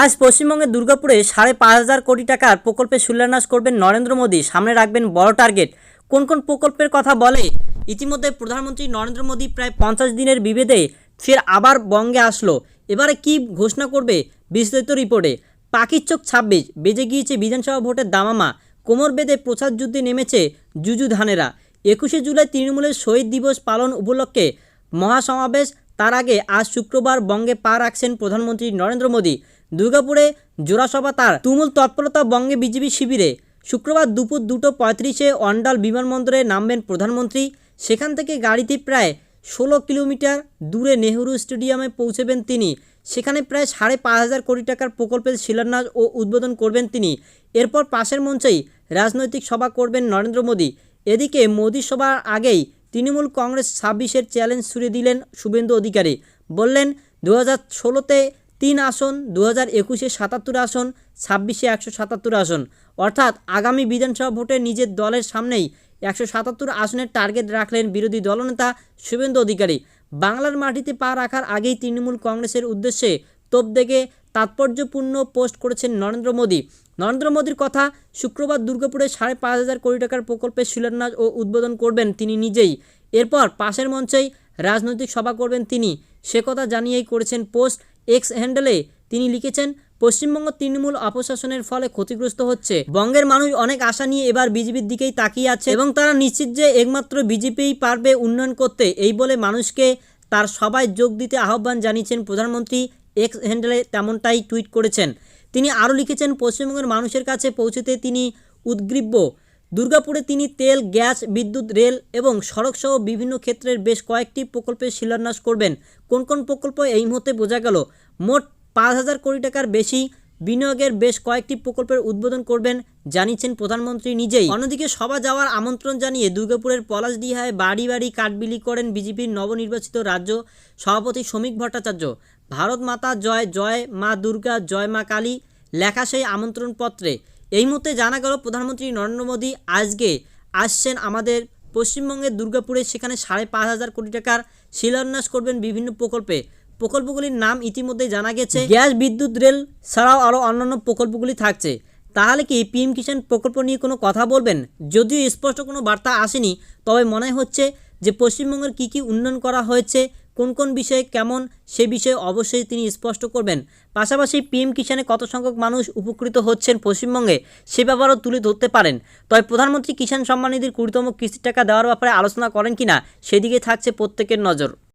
আজ পশ্চিমবঙ্গের দুর্গাপুরে সাড়ে পাঁচ হাজার কোটি টাকার প্রকল্পের শিলান্যাস করবেন নরেন্দ্র মোদী। সামনে রাখবেন বড় টার্গেট। কোন কোন প্রকল্পের কথা বলে? ইতিমধ্যে প্রধানমন্ত্রী নরেন্দ্র মোদী প্রায় পঞ্চাশ দিনের বিভেদে ফের আবার বঙ্গে আসলো। এবারে কি ঘোষণা করবে বিস্তারিত রিপোর্টে? পাখির চোখ ছাব্বিশ, বেজে গিয়েছে বিধানসভা ভোটের দামামা। কোমর বেঁধে প্রচার যুদ্ধে নেমেছে জুজু ধানেরা। একুশে জুলাই তৃণমূলের শহীদ দিবস পালন উপলক্ষে মহাসমাবেশ। তার আগে আজ শুক্রবার বঙ্গে পা রাখছেন প্রধানমন্ত্রী নরেন্দ্র মোদী। দুর্গাপুরে জোড়াসভা তার তুমুল তৎপরতা বঙ্গে বিজেপি শিবিরে। শুক্রবার দুপুর দুটো পঁয়ত্রিশে অন্ডাল বিমানবন্দরে নামবেন প্রধানমন্ত্রী। সেখান থেকে গাড়িতে প্রায় ষোলো কিলোমিটার দূরে নেহরু স্টেডিয়ামে পৌঁছবেন তিনি। সেখানে প্রায় সাড়ে পাঁচ হাজার কোটি টাকার প্রকল্পের শিলান্যাস ও উদ্বোধন করবেন তিনি। এরপর পাশের মঞ্চেই রাজনৈতিক সভা করবেন নরেন্দ্র মোদী। এদিকে মোদী সভার আগেই তৃণমূল কংগ্রেস ছাব্বিশের চ্যালেঞ্জ ছুড়ে দিলেন শুভেন্দু অধিকারী। বললেন দু হাজার ষোলোতে তিন আসন দু হাজার একুশে সাতাত্তর আসন, ছাব্বিশে একশো সাতাত্তর আসন। অর্থাৎ আগামী বিধানসভা ভোটে নিজের দলের সামনেই একশো সাতাত্তর আসনের টার্গেট রাখলেন বিরোধী দলনেতা শুভেন্দু অধিকারী। বাংলার মাটিতে পা রাখার আগেই তৃণমূল কংগ্রেসের উদ্দেশ্যে তোপ দেখে তাৎপর্যপূর্ণ পোস্ট করেছেন নরেন্দ্র মোদী। নরেন্দ্র মোদীর কথা, শুক্রবার দুর্গাপুরে সাড়ে পাঁচ হাজার কোটি টাকার প্রকল্পের শিলান্যাস ও উদ্বোধন করবেন তিনি নিজেই। এরপর পাশের মঞ্চেই রাজনৈতিক সভা করবেন তিনি। সে কথা জানিয়েই করেছেন পোস্ট এক্স হ্যান্ডেলে তিনি লিখেছেন, পশ্চিমবঙ্গ তৃণমূল অপশাসনের ফলে ক্ষতিগ্রস্ত হচ্ছে। বঙ্গের মানুষ অনেক আশা নিয়ে এবার বিজেপির দিকেই তাকিয়ে আছে এবং তারা নিশ্চিত যে একমাত্র বিজেপিই পারবে উন্নয়ন করতে। এই বলে মানুষকে তার সবাই যোগ দিতে আহ্বান জানিয়েছেন প্রধানমন্ত্রী এক্স হ্যান্ডেলে তেমনটাই টুইট করেছেন। তিনি আরও লিখেছেন, পশ্চিমবঙ্গের মানুষের কাছে পৌঁছতে তিনি উদ্গ্রীব্য। দুর্গাপুরে তিনি তেল, গ্যাস, বিদ্যুৎ, রেল এবং সড়কসহ বিভিন্ন ক্ষেত্রের বেশ কয়েকটি প্রকল্পের শিলান্যাস করবেন। কোন কোন প্রকল্প এই মুহূর্তে বোঝা গেল? মোট পাঁচ হাজার কোটি টাকার বেশি বিনিয়োগের বেশ কয়েকটি প্রকল্পের উদ্বোধন করবেন, জানিয়েছেন প্রধানমন্ত্রী নিজেই। অন্যদিকে সভা যাওয়ার আমন্ত্রণ জানিয়ে দুর্গাপুরের পলাশডিহায় বাড়ি বাড়ি কাঠবিলি করেন বিজেপির নবনির্বাচিত রাজ্য সভাপতি শ্রমিক ভট্টাচার্য। ভারত মাতা জয় জয় মা দুর্গা, জয় মা কালী লেখা সেই আমন্ত্রণপত্রে। এই মুহূর্তে জানা গেল, প্রধানমন্ত্রী নরেন্দ্র মোদী আজকে আসছেন আমাদের পশ্চিমবঙ্গের দুর্গাপুরে। সেখানে সাড়ে পাঁচ হাজার কোটি টাকার শিলান্যাস করবেন বিভিন্ন প্রকল্পে। প্রকল্পগুলির নাম ইতিমধ্যেই জানা গেছে। গ্যাস, বিদ্যুৎ, রেল ছাড়াও আরও অন্যান্য প্রকল্পগুলি থাকছে। তাহলে কি পিএম কিষাণ প্রকল্প নিয়ে কোনো কথা বলবেন? যদিও স্পষ্ট কোনো বার্তা আসেনি, তবে মনে হচ্ছে যে পশ্চিমবঙ্গের কী কী উন্নয়ন করা হয়েছে কোন কোন বিষয়ে কেমন, সে বিষয়ে অবশ্যই তিনি স্পষ্ট করবেন। পাশাপাশি পিএম কিষাণে কত সংখ্যক মানুষ উপকৃত হচ্ছেন পশ্চিমবঙ্গে, সে ব্যাপারও তুলে ধরতে পারেন। তবে প্রধানমন্ত্রী কিষাণ সম্মান নিধির কুড়িতম কিস্তির টাকা দেওয়ার ব্যাপারে আলোচনা করেন কিনা, সেদিকে থাকছে প্রত্যেকের নজর।